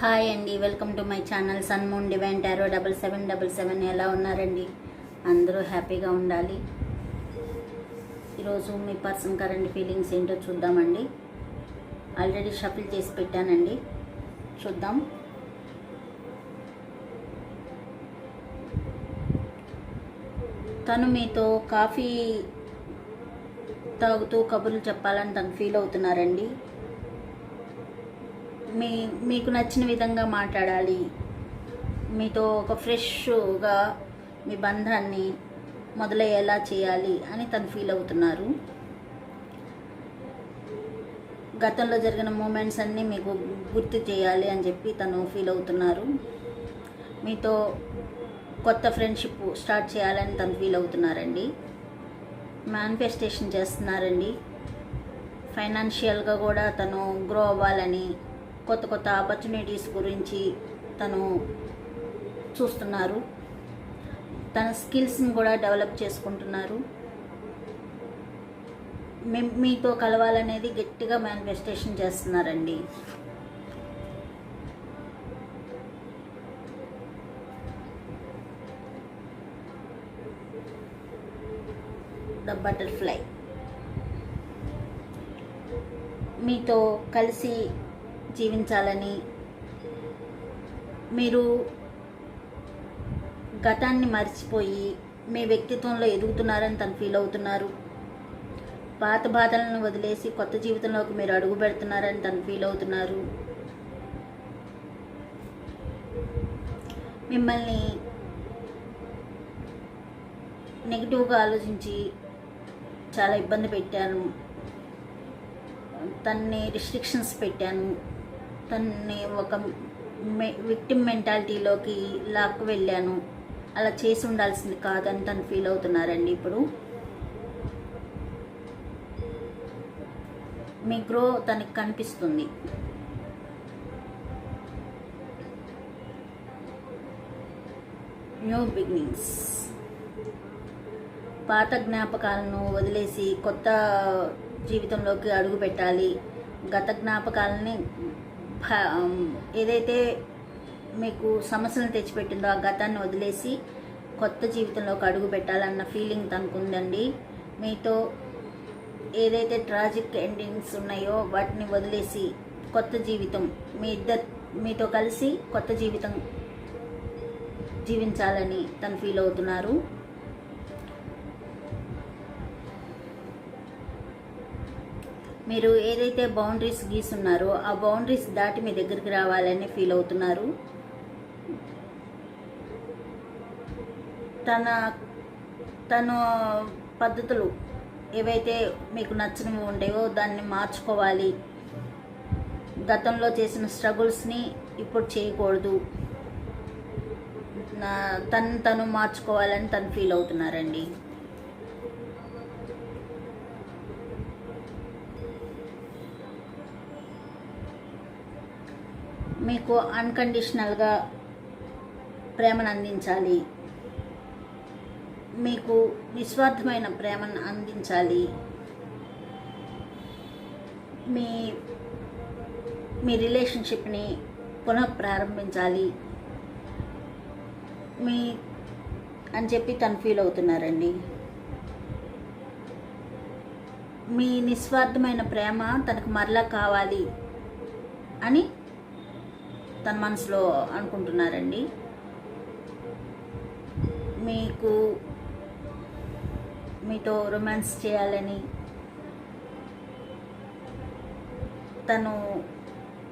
Hi అండి welcome to my channel sun moon divine tarot double seven double seven. ఎలా ఉన్నారండి? అందరూ హ్యాపీగా ఉండాలి. ఈరోజు మీ పర్సన్ కరెంట్ ఫీలింగ్స్ ఏంటో చూద్దామండి. ఆల్రెడీ షఫిల్ చేసి పెట్టానండి. చూద్దాం. తను మీతో కాఫీ తాగుతూ కబుర్లు చెప్పాలని తను ఫీల్ అవుతున్నారండి. మీ మీకు నచ్చిన విధంగా మాట్లాడాలి. మీతో ఒక ఫ్రెష్గా మీ బంధాన్ని మొదలయ్యేలా చేయాలి అని తను ఫీల్ అవుతున్నారు. గతంలో జరిగిన మూమెంట్స్ అన్నీ మీకు గుర్తు చేయాలి అని చెప్పి తను ఫీల్ అవుతున్నారు. మీతో కొత్త ఫ్రెండ్షిప్ స్టార్ట్ చేయాలని తను ఫీల్ అవుతున్నారండి. మేనిఫెస్టేషన్ చేస్తున్నారండి. ఫైనాన్షియల్గా కూడా తను గ్రో అవ్వాలని కొత్త కొత్త ఆపర్చునిటీస్ గురించి తను చూస్తున్నారు. తన స్కిల్స్ని కూడా డెవలప్ చేసుకుంటున్నారు. మీ మీతో కలవాలనేది గట్టిగా మేనిఫెస్టేషన్ చేస్తున్నారండి. ద బటర్ఫ్లై మీతో కలిసి జీవించాలని మీరు గతాన్ని మర్చిపోయి మీ వ్యక్తిత్వంలో ఎదుగుతున్నారని తను ఫీల్ అవుతున్నారు. పాత బాధలను వదిలేసి కొత్త జీవితంలోకి మీరు అడుగు పెడుతున్నారని తను ఫీల్ అవుతున్నారు. మిమ్మల్ని నెగిటివ్గా ఆలోచించి చాలా ఇబ్బంది పెట్టాను. తన్ని రిస్ట్రిక్షన్స్ పెట్టాను. తన్ని ఒక మె విక్టిమ్ మెంటాలిటీలోకి లాక్కు వెళ్ళాను. అలా చేసి ఉండాల్సింది కాదని తను ఫీల్ అవుతున్నారండి ఇప్పుడు. మీ గ్రో తనకి కనిపిస్తుంది. న్యూ బిగినింగ్స్ పాత జ్ఞాపకాలను వదిలేసి కొత్త జీవితంలోకి అడుగు పెట్టాలి గత జ్ఞాపకాలని ఏదైతే మీకు సమస్యలను తెచ్చిపెట్టిందో ఆ గతాన్ని వదిలేసి కొత్త జీవితంలోకి అడుగు పెట్టాలన్న ఫీలింగ్ తనకుందండి. మీతో ఏదైతే ట్రాజిక్ ఎండింగ్స్ ఉన్నాయో వాటిని వదిలేసి కొత్త జీవితం మీ ఇద్దరు మీతో కలిసి కొత్త జీవితం జీవించాలని తను ఫీల్ అవుతున్నారు. మీరు ఏదైతే బౌండరీస్ గీసున్నారో ఆ బౌండరీస్ దాటి మీ దగ్గరికి రావాలని ఫీల్ అవుతున్నారు? తన తన పద్ధతులు ఏవైతే మీకు నచ్చినవి ఉండేవో దాన్ని మార్చుకోవాలి. గతంలో చేసిన స్ట్రగుల్స్ని ఇప్పుడు చేయకూడదు. తను తను మార్చుకోవాలని తను ఫీల్ అవుతున్నారండి. మీకు అన్కండిషనల్గా ప్రేమను అందించాలి. మీకు నిస్వార్థమైన ప్రేమను అందించాలి. మీ మీ రిలేషన్షిప్ని పునః ప్రారంభించాలి మీ అని చెప్పి తను ఫీల్ అవుతున్నారండి. మీ నిస్వార్థమైన ప్రేమ తనకు మరలా కావాలి అని తన మనసులో అనుకుంటున్నారండి. మీకు మీతో రొమాన్స్ చేయాలని తను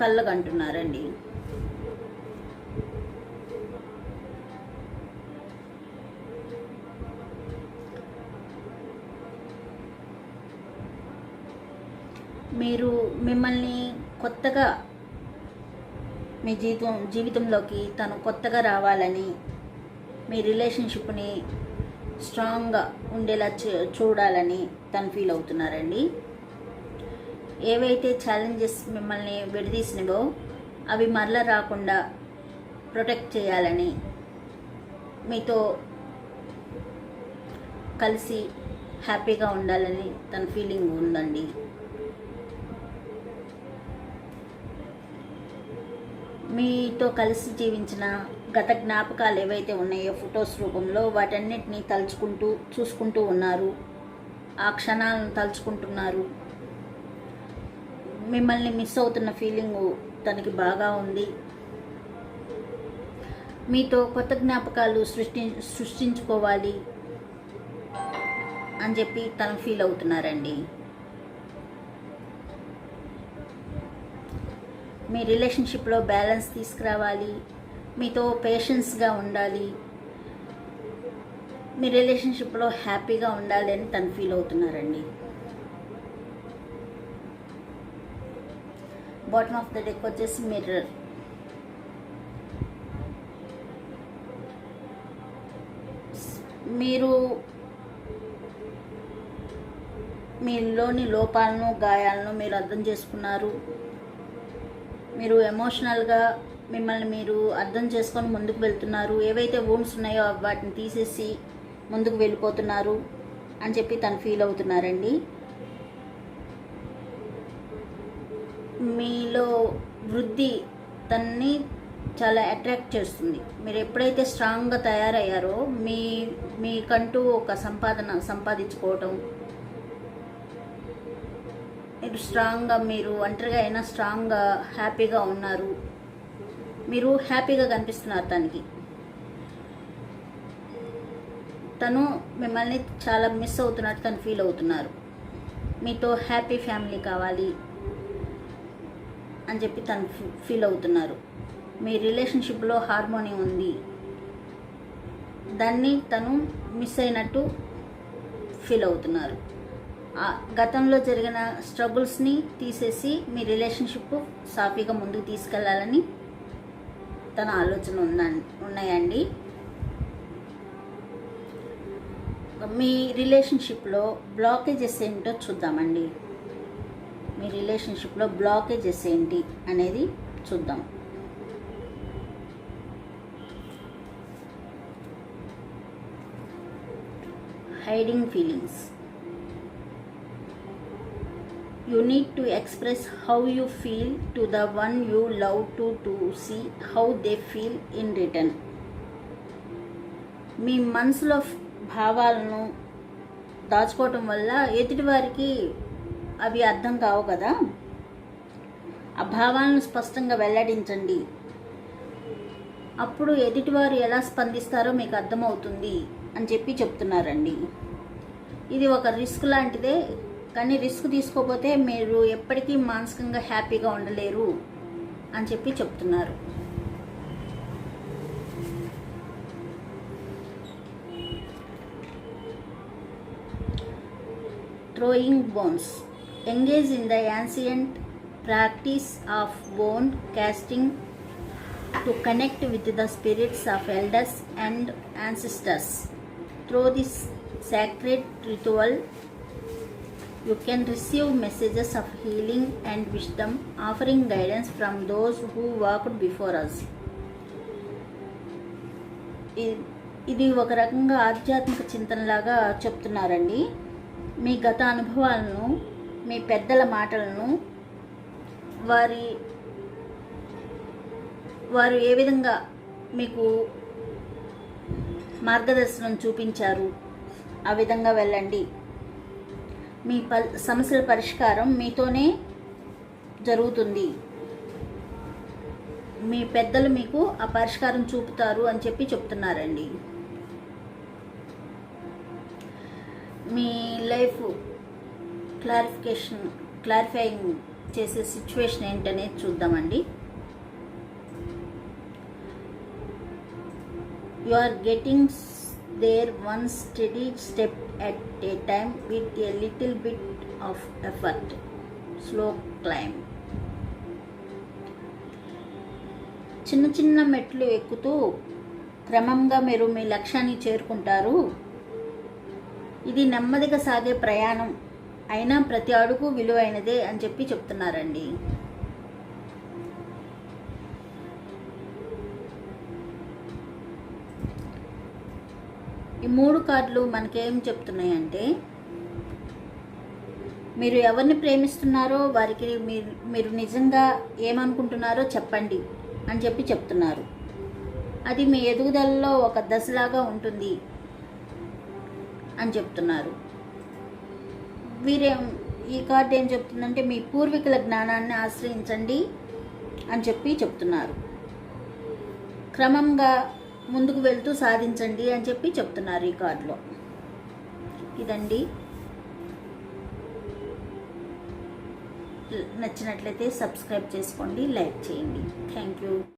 కళ్ళగంటున్నారండి మీరు మిమ్మల్ని కొత్తగా మీ జీవితం జీవితంలోకి తను కొత్తగా రావాలని మీ రిలేషన్షిప్ని స్ట్రాంగ్గా ఉండేలా చూ- చూడాలని తను ఫీల్ అవుతున్నారండి. ఏవైతే ఛాలెంజెస్ మిమ్మల్ని విడదీసినవో అవి మరలా రాకుండా ప్రొటెక్ట్ చేయాలని మీతో కలిసి హ్యాపీగా ఉండాలని తన ఫీలింగ్ ఉందండి. మీతో కలిసి జీవించిన గత జ్ఞాపకాలు ఏవైతే ఉన్నాయో ఫొటోస్ రూపంలో వాటన్నిటిని తలుచుకుంటూ చూసుకుంటూ ఉన్నారు. ఆ క్షణాలను తలుచుకుంటున్నారు. మిమ్మల్ని మిస్ అవుతున్న ఫీలింగ్ తనకి బాగా ఉంది. మీతో కొత్త జ్ఞాపకాలు సృష్టి సృష్టించుకోవాలి అని చెప్పి తను ఫీల్ అవుతున్నారండి. మీ రిలేషన్షిప్లో బ్యాలెన్స్ తీసుకురావాలి మీతో పేషెన్స్గా ఉండాలి మీ రిలేషన్షిప్లో హ్యాపీగా ఉండాలి అని తను ఫీల్ అవుతున్నారండి. బాటమ్ ఆఫ్ ద డెక్ వచ్చేసి మిర్రర్ మీరు మీలోని లోపాలను గాయాలను మీరు అర్థం చేసుకున్నారు. మీరు ఎమోషనల్గా మిమ్మల్ని మీరు అర్థం చేసుకొని ముందుకు వెళ్తున్నారు. ఏవైతే ఓన్స్ ఉన్నాయో వాటిని తీసేసి ముందుకు వెళ్ళిపోతున్నారు అని చెప్పి తను ఫీల్ అవుతున్నారండి. మీలో వృద్ధి తన్ని చాలా అట్రాక్ట్ చేస్తుంది. మీరు ఎప్పుడైతే స్ట్రాంగ్గా తయారయ్యారో మీ మీకంటూ ఒక సంపాదన సంపాదించుకోవటం మీరు స్ట్రాంగ్గా మీరు ఒంటరిగా అయినా స్ట్రాంగ్గా హ్యాపీగా ఉన్నారు. మీరు హ్యాపీగా కనిపిస్తున్నారు తనకి. తను మిమ్మల్ని చాలా మిస్ అవుతున్నట్టు తను ఫీల్ అవుతున్నారు. మీతో హ్యాపీ ఫ్యామిలీ కావాలి అని చెప్పి తను ఫీల్ అవుతున్నారు. మీ రిలేషన్షిప్లో హార్మోనీ ఉంది. దాన్ని తను మిస్ అయినట్టు ఫీల్ అవుతున్నారు. గతంలో జరిగిన స్ట్రగుల్స్ని తీసేసి మీ రిలేషన్షిప్ సాఫీగా ముందుకు తీసుకెళ్ళాలని తన ఆలోచన ఉంద ఉన్నాయండి. మీ రిలేషన్షిప్లో బ్లాకేజెస్ ఏంటో చూద్దామండి. మీ రిలేషన్షిప్లో బ్లాకేజెస్ ఏంటి అనేది చూద్దాం. Hiding feelings you need to express how you feel to the one you love to to see how they feel in return. మీ మనసులో భావాలను దాచుకోవటం వల్ల ఎదుటి వారికి అవి అర్థం కావు కదా. ఆ భావాలను స్పష్టంగా వెల్లడించండి. అప్పుడు ఎదుటివారు ఎలా స్పందిస్తారో మీకు అర్థమవుతుంది అని చెప్పి చెప్తున్నారండి. ఇది ఒక రిస్క్ లాంటిదే. కానీ రిస్క్ తీసుకోకపోతే మీరు ఎప్పటికీ మానసికంగా హ్యాపీగా ఉండలేరు అని చెప్పి చెప్తున్నారు. Throwing bones engage in the ancient practice of bone casting to connect with the spirits of elders and ancestors throw this sacred ritual you can receive messages of healing and wisdom offering guidance from those who walked before us ఇ- ఇది ఒక రకంగా ఆధ్యాత్మిక చింతనలాగా చెప్తున్నారండి మీ గత అనుభవాలను మీ పెద్దల మాటలను వారి వారు ఏ విధంగా మీకు మార్గదర్శనం చూపించారు ఆ విధంగా వెళ్ళండి మీ ప సమస్యల పరిష్కారం మీతోనే జరుగుతుంది. మీ పెద్దలు మీకు ఆ పరిష్కారం చూపుతారు అని చెప్పి చెప్తున్నారండి. మీ లైఫ్ క్లారిఫికేషన్ క్లారిఫైయింగ్ చేసే సిచ్యువేషన్ ఏంటనేది చూద్దామండి. You are getting there one steady step at a time with a little bit of effort slow climb చిన్న చిన్న మెట్లు ఎక్కుతూ క్రమంగా మీరు మీ లక్ష్యాన్ని చేరుకుంటారు. ఇది నెమ్మదిగా సాగే ప్రయాణం. అయినా ప్రతి అడుగు విలువైనదే అని చెప్పి చెప్తున్నారండి. మూడు కార్డులు మనకేం చెప్తున్నాయంటే మీరు ఎవరిని ప్రేమిస్తున్నారో వారికి మీరు మీరు నిజంగా ఏమనుకుంటున్నారో చెప్పండి అని చెప్పి చెప్తున్నారు. అది మీ ఎదుగుదలలో ఒక దశలాగా ఉంటుంది అని చెప్తున్నారు. వీరేం ఈ కార్డు ఏం చెప్తుందంటే మీ పూర్వీకుల జ్ఞానాన్ని ఆశ్రయించండి అని చెప్పి చెప్తున్నారు. క్రమంగా ముందుకు వెళ్తూ సాధించండి అని చెప్పి చెప్తున్నారు ఈ కార్డులో. ఇదండి. నచ్చినట్లయితే సబ్స్క్రైబ్ చేసుకోండి లైక్ చేయండి. Thank you.